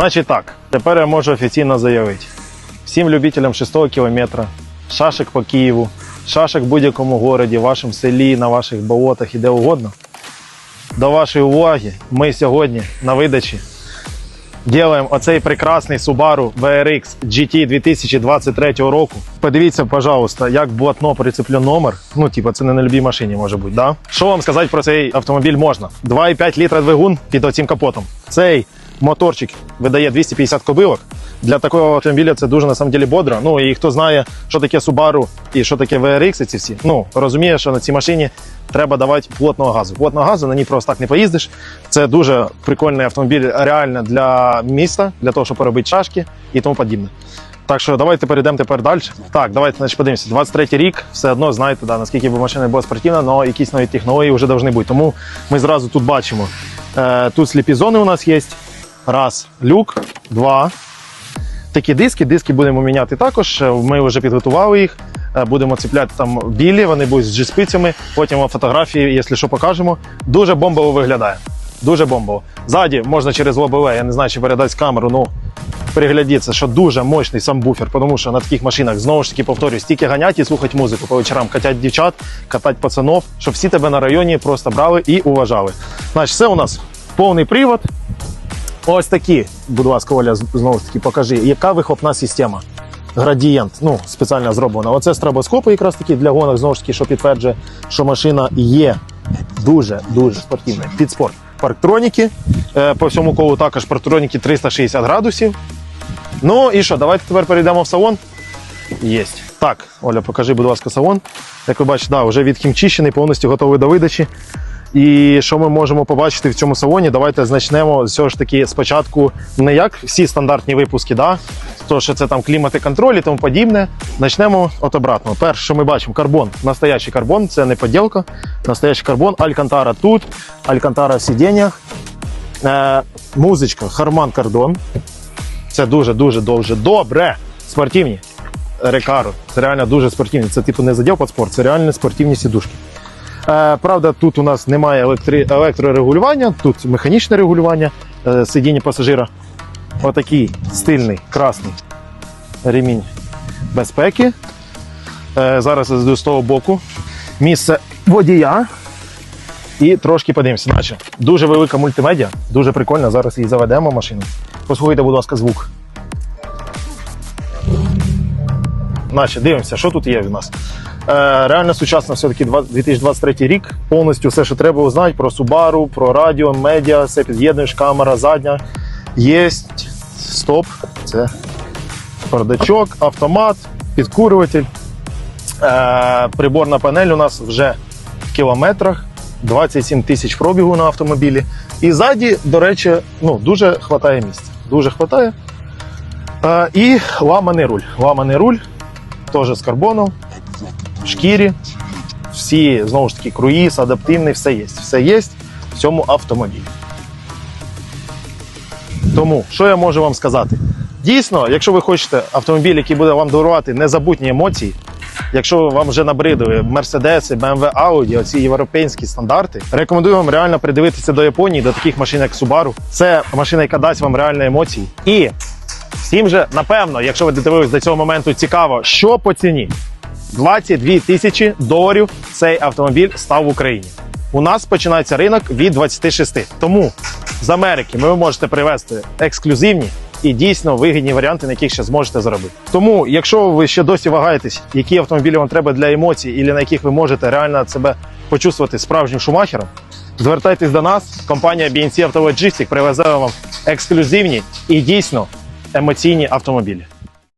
Значить так, тепер я можу офіційно заявити. Всім любителям 6 кілометра, шашек по Києву, шашек в будь-якому городі, вашому селі, на ваших болотах і де угодно. До вашої уваги, ми сьогодні на видачі Ділаємо оцей прекрасний Subaru VRX GT 2023 року. Подивіться, пожалуйста, як блатно прицеплю номер. Ну, типа, це не на любій машині може бути, да? Що вам сказати про цей автомобіль можна? 2,5 літра двигун під оцим капотом. Цей моторчик видає 250 кобилок. Для такого автомобіля це дуже на самом деле бодро. Ну і хто знає, що таке Subaru і що таке VRX, ці всі, ну розуміє, що на цій машині треба давати плотного газу. Плотного газу на ній просто так не поїздиш. Це дуже прикольний автомобіль реально для міста, для того, щоб поробити шашки і тому подібне. Так що давайте перейдемо тепер далі. Так, давайте значить, подивимося. 23 рік, все одно знаєте, да, наскільки б машина була спортивна, але якісь нові технології вже повинні бути. Тому ми зразу тут бачимо. Е, тут сліпі зони у нас є. Раз, люк, два. Такі диски, диски будемо міняти також. Е, Ми вже підготували їх. Е, Будемо цепляти там білі, вони будуть з джиспицями. Потім фотографії, якщо що, покажемо. Дуже бомбово виглядає. Дуже бомбово. Ззаді можна через лобове, я не знаю, чи передати камеру, ну приглядіться, що дуже мощний сам буфер, тому що на таких машинах знову ж таки повторюю, стільки ганять і слухати музику по вечорам, катять дівчат, катать пацанов, щоб всі тебе на районі просто брали і уважали. Значить, це у нас повний привод. Ось такі, будь ласка, Оля, знову ж таки, покажи, яка вихлопна система. Градієнт, ну, спеціально зроблена. Оце стробоскопи якраз таки для гонок, знову ж таки, що підтверджує, що машина є дуже-дуже спортивною. Під спорт. Парктроніки. Е, по всьому колу також парктроніки 360 градусів. Ну і що, давайте тепер перейдемо в салон. Єсть. Так, Оля, покажи, будь ласка, салон. Як ви бачите, да, вже відхімчищений, повністю готовий до видачі. І що ми можемо побачити в цьому салоні? Давайте почнемо все ж таки спочатку не як всі стандартні випуски, да? то що це там клімат і контроль і тому подібне. Почнемо от обратно. Перше, що ми бачимо, карбон, настоящий карбон, це не поділка, настоящий карбон, алькантара тут, алькантара в сидіннях, е, музичка, харман кардон. Це дуже дуже дуже добре. Спортивні. Рекаро. Це реально дуже спортивні. Це типу не заділ під спорт, це реально спортивні сідушки. Е, правда, тут у нас немає електри... електрорегулювання, тут механічне регулювання е, сидіння пасажира. Отакий стильний красний ремінь безпеки. Е, зараз з того боку. Місце водія. І трошки подивимося. Значить, дуже велика мультимедіа, дуже прикольно. Зараз її заведемо машину. Послухайте, будь ласка, звук. Значить, дивимося, що тут є в нас. Е, реально сучасно все-таки 2023 рік. Повністю все, що треба узнати про Subaru, про радіо, медіа, все під'єднуєш, камера задня. Є стоп, це бардачок, автомат, підкурюватель. Е, приборна панель у нас вже в кілометрах, 27 тисяч пробігу на автомобілі. І ззаді, до речі, ну, дуже хватає місця. Дуже хватає. Е, і ламаний руль. Ламаний руль теж з карбону, шкірі. Всі, знову ж таки, круїз, адаптивний, все є. Все є в цьому автомобілі. Тому, що я можу вам сказати? Дійсно, якщо ви хочете автомобіль, який буде вам дарувати незабутні емоції, якщо вам вже набридує Mercedes, BMW, Audi, оці європейські стандарти, рекомендую вам реально придивитися до Японії, до таких машин, як Subaru. Це машина, яка дасть вам реальні емоції. І всім же, напевно, якщо ви додивились до цього моменту, цікаво, що по ціні. 22 тисячі доларів цей автомобіль став в Україні. У нас починається ринок від 26. Тому з Америки ви можете привезти ексклюзивні і дійсно вигідні варіанти, на яких ще зможете заробити. Тому, якщо ви ще досі вагаєтесь, які автомобілі вам треба для емоцій, і на яких ви можете реально себе почувствувати справжнім шумахером, звертайтесь до нас. Компанія BNC Auto Logistics привезе вам ексклюзивні і дійсно емоційні автомобілі.